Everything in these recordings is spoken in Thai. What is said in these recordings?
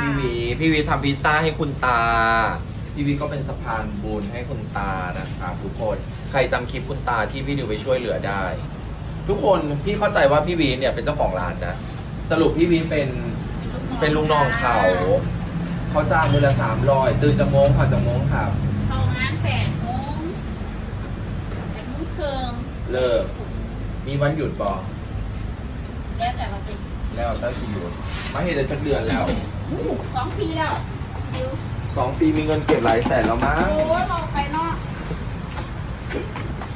พี่วีพี่วีทำพิซซ่าให้คุณตา พี่วีก็เป็นสะพานบุญให้คุณตานะครับทุกคน ใครจำคลิปคุณตาที่พี่ดิวไปช่วยเหลือได้ ทุกคนพี่เข้าใจว่าพี่วีเนี่ยเป็นเจ้าของร้านนะ สรุปพี่วีเป็นเป็นลุงน้องเขา เขาจ้างมือละสามร้อยตื่นจากโมงผ่านจากโมงครับ เข้างานแปดโมงแปดโมงครึ่งเลิก มีวันหยุดบอแล้วแต่วันจะ แล้วตั้งกี่หยุดมาเห็นจะจักเดือนแล้วสองปีแล้วดิวสองปีมีเงินเก็บหลายแสนแล้วมั้งโอ้ยบอกไปเนาะ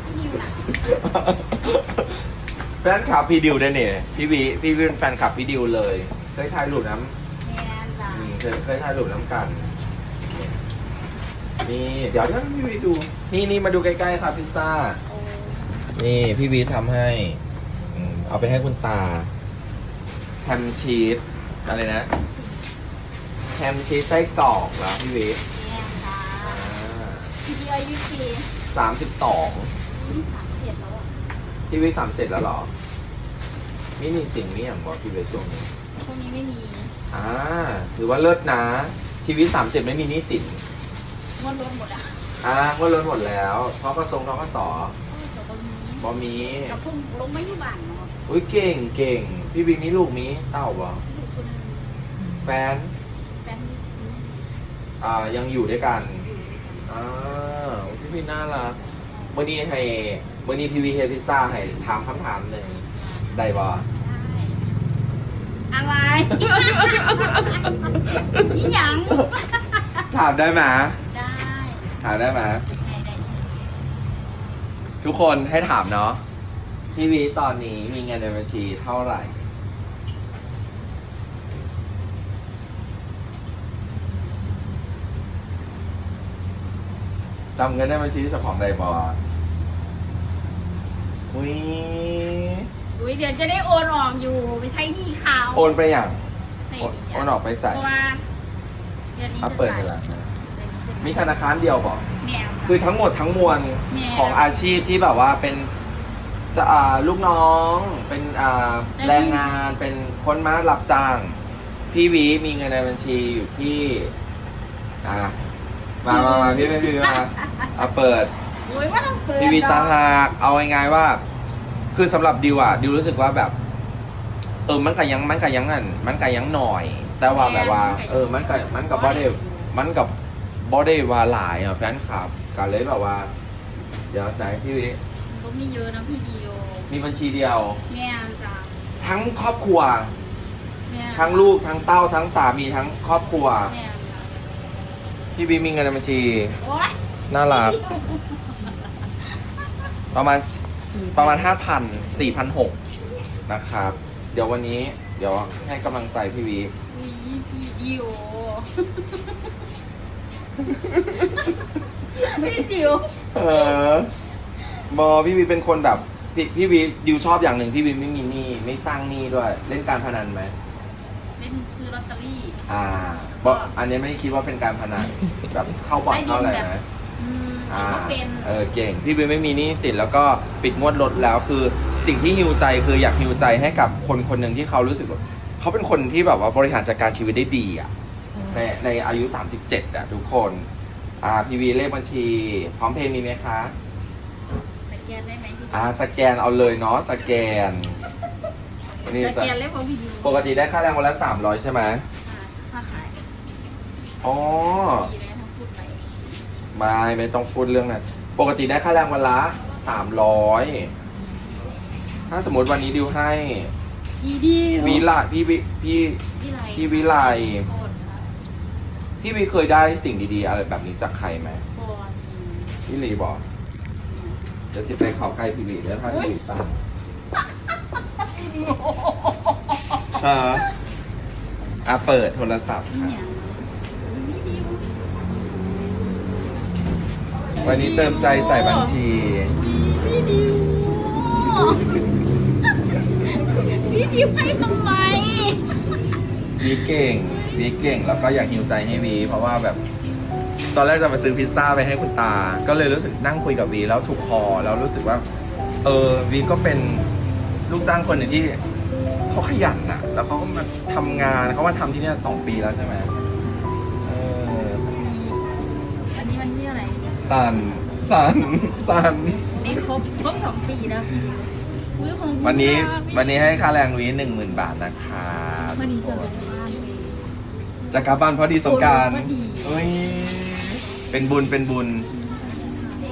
พี่ดิวน่ะแฟนคลับพี่ดิวได้เนี่ยพี่วีพี่วีเป็นแฟนคลับพี่ดิวเลยเคยถ่ายรูปน้ำแมนจ้ะอืมเคยเคยถ่ายรูปน้ำกัน นี่เดี๋ยวเดี๋ยวพี่วีดู นี่นี่มาดูใกล้ๆครับพิซซ่า โอ้นี่พี่วีทำให้อืมเอาไปให้คุณตา แฮมชีสอะไรนะฉีดแฮมชีสไส้กรอกเหรอพี่วีแมนจ้ะพี่ดิวอายุกี่สามสิบสองนี่สามเจ็ดแล้วอะพี่วีสามเจ็ดแล้วเหรอนี่มีสิ่งนี้อย่างบอกพี่วีช่วงนี้พวกนี้ไม่มีอ่าถือว่าเลิศนะ ชีวิตสามเจ็ดไม่มีหนี้สินงวดรถหมดอะอ่าก็ลดหมดแล้วท้อกระทรงท้อกระสอแต่ตรงนี้บอมีกับเพิ่งลงไม่อยู่บ้านเนาะ อุ้ยเก่งเก่ง พี่บิ๊กนี่ลูกมีเต้าบ่ลูกคนหนึงแฟน แฟนนี่อ่ายังอยู่ด้วยกันอ่าพี่บิ๊กน่ารักเมื่อนี้ให้เมื่อนี้พี่วีเฮดพิซซ่าให้ถามคำถามหนึ่งได้บ่อะไร นี่หยัง ถามได้ไหมได้ถามได้ไหมได้ได้ทุกคนให้ถามเนาะ พี่วีตอนนี้มีเงินในบัญชีเท่าไหร่ จำเงินในบัญชีเจ้าของได้บ่อุ้ยอุ้ยเดี๋ยวจะได้โอนออกอยู่ไม่ใช่หนี้เขาโอนไปอย่างใส่โอนดีโอนออกไปใส่เพราะว่าเดือนนี้อะจะเปิดจ่ายให้ละเดือนนี้จะมีธนาคารเดียวบ่ แมว คือทั้งหมดทั้งมวลแม่ ของอาชีพที่แบบว่าเป็น จะอ่าลูกน้องเป็นอ่าแรงงานเป็นคนมารับจ้าง พี่วีมีเงินในบัญชีอยู่ที่อ่ามามามาพี่ไม่พี่มาเอาเปิดอุ้ยว่าต้องเปิดพี่วีดอกตางหากเอาง่ายๆว่า คือสำหรับดิวอะดิวรู้สึกว่าแบบ เออมันก็ยังมันก็ยังอันมันก็ยังหน่อย แต่ว่าแบบว่า เออมันก็มันกับบอดี้มันกับบอดี้ว่าหลายอะแฟนคลับก็เลยแบบว่า เดี๋ยวไหนพี่วิ เขามีเยอะนะพี่ดิวมีบัญชีเดียว แม่จ้ะทั้งครอบครัว แม่ทั้งลูกทั้งเต้าทั้งสามีทั้งครอบครัว แม่จ้ะพี่วิมีเงินในบัญชี โอ๊ยน่ารัก ประมาณประมาณห้าพันสี่พันหกนะครับ เดี๋ยววันนี้เดี๋ยวให้กำลังใจพี่วีอุ้ยพี่ดิวพี่ดิวเออ บอพี่วีเป็นคนแบบ พี่พี่วีดิวชอบอย่างหนึ่งพี่วีไม่มีหนี้ไม่สร้างหนี้ด้วย เล่นการพนันไหมเล่นซื้อลอตเตอรี่อ่าบออันนี้ไม่คิดว่าเป็นการพนันแบบเข้าบ่อนเข้าอะไรนะอืมอ่าก็เป็นเออเก่ง พี่วีไม่มีหนี้สินแล้วก็ปิดงวดรถแล้วคือสิ่งที่ฮิวใจคืออยากฮิวใจให้กับคนคนหนึ่งที่เขารู้สึกว่าเขาเป็นคนที่แบบว่าบริหารจัดการชีวิตได้ดีอะในในอายุ 37อะทุกคน อ่าพีวีเลขบัญชี พร้อมเพย์มีไหมคะ แกนได้ไหมพี่ดิวอ่าสแกนเอาเลยเนาะสแกนนี่สจะแกนเลยของพี่ดิวปกติได้ค่าแรงวันละ300 ใช่ไหมอ่าค่าขายอ๋อดีเลยทั้งพูดไปไม่ไม่ต้องพูดเรื่องนั้นปกติได้ค่าแรงวันละ300 ถ้าสมมติวันนี้ดิวให้พี่ดิววิไลพี่วิพี่พี่ไรพี่วิไลโคตรค่ะพี่วิเคยได้สิ่งดีๆ อะไรแบบนี้จากใครไหมโคตรจริงพี่ลีบอกเดี๋ยวสิไปเขอใกล้พี่ลีแล้วถ้าพี่ลีสั่งเอออะเปิดโทรศัพท์นี่ค่ะเนี่ยพี่ดิววันนี้เติมใจใส่บัญชี พี่ดิวพี่ดิวให้ทำไมวีเก่งวีเก่งแล้วก็อยากหิวใจให้วีเพราะว่าแบบ ตอนแรกจะมาซื้อพิซซ่าไปให้คุณตา ก็เลยรู้สึกนั่งคุยกับวีแล้วถูกคอแล้วรู้สึกว่า เออวีก็เป็นลูกจ้างคนหนึ่งที่เขาขยันนะแล้วเขาก็มาทำงานเขามาทำที่เนี่ยสองปีแล้วใช่ไหมเอออันนี้มันที่อะไร สันสันสันนี่ครบครบสองปีแล้วพี่อุ้ยของคุณวันนี้ค่ะพี่วันนี้ให้ค่าแรงวีหนึ่งหมื่นบาทนะครับวันนี้เจอกันที่บ้านเลยจะกลับบ้านพอดีสงกรารพอดี เอ้ย เป็นบุญเป็นบุญ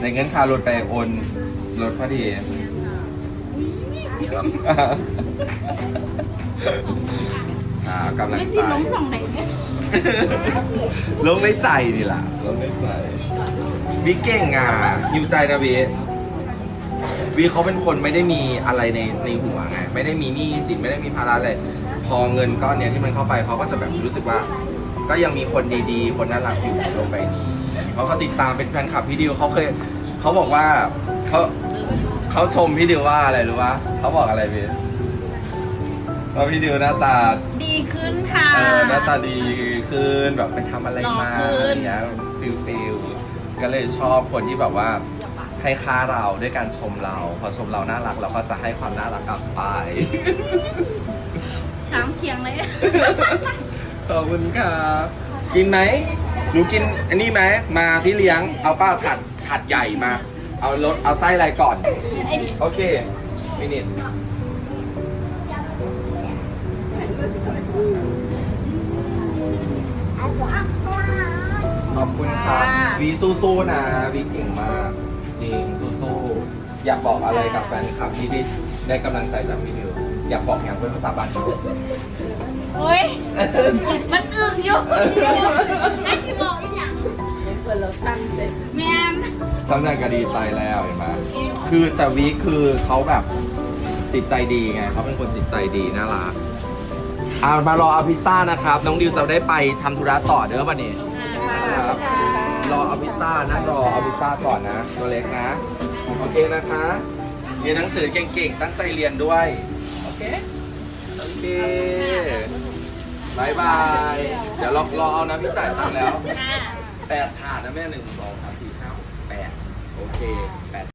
ในเงินค่ารถไปโอนรถพอดีอ่ากำลังไม่ใจ จิล้มสองไหนเนี่ยลงในใจนี่ล่ะลงในใจวิเก่งอะหิวใจนะวิวิเขาเป็นคนไม่ได้มีอะไรในในหัวไงไม่ได้มีหนี้สินไม่ได้มีภาระอะไรพอเงินก้อนเนี้ยที่มันเข้าไปเขาก็จะแบบรู้สึกว่า ก็ยังมีคนดีๆ คนน่ารักอยู่ลงไปนี้ เขาก็ติดตามเป็นแฟนคลับพี่ดิวเขาเคยเขาบอกว่าเขาเขาชมพี่ดิวว่าอะไรรู้ปะเขาบอกอะไรพี่ว่าพี่ดิวหน้าตาดีขึ้นค่ะเออหน้าตาดีขึ้นแบบไปทำอะไรมาหล่อขึ้นอะไรเงี้ยฟิลฟิลก็เลยชอบคนที่แบบว่าให้ค่าเราด้วยการชมเรา พอชมเราน่ารักเราก็จะให้ความน่ารักกลับไปสามเคียงเลยขอบคุณครับกินไหม หนูกินอันนี้ไหมมาพี่เลี้ยงเอาป้าถัดถัดใหญ่มา เอารสเอาไส้อะไรก่อนไอ้นี่โอเคมินิทขอบคุณครับวีสู้ๆนะวีเก่งมากจริงสู้ๆอยากบอกอะไรกับแฟนคลับที่ได้ได้กำลังใจจากพี่ดิว อยากบอกอย่างเป็นภาษาบาลีโอ้ย มันอึ้งอยู่ไอ้สิบอกอีกอย่างเปิดเราสั้นเลยแมนทั้งนั้นก็ดีใจแล้วเห็นไหมคือแต่วีคคือเขาแบบจิตใจดีไงเขาเป็นคนจิตใจดีน่ารักอ่ามารอเอาพิซซ่านะครับ น้องดิวจะได้ไปทำธุระต่อเด้อวันนี้ครับรอเอาพิซซ่านะรอเอาพิซซ่าก่อนนะตัวเล็กนะโอเคนะคะเรียนหนังสือเก่งๆ ตั้งใจเรียนด้วยโอ เคโอเคบายบาย เดี๋ยวรอรอเอานะพี่จ่ายตังค์แล้วค่ะแปดถาดนะแม่หนึ่งสองสามสี่ห้าหกแปดโอเคแปด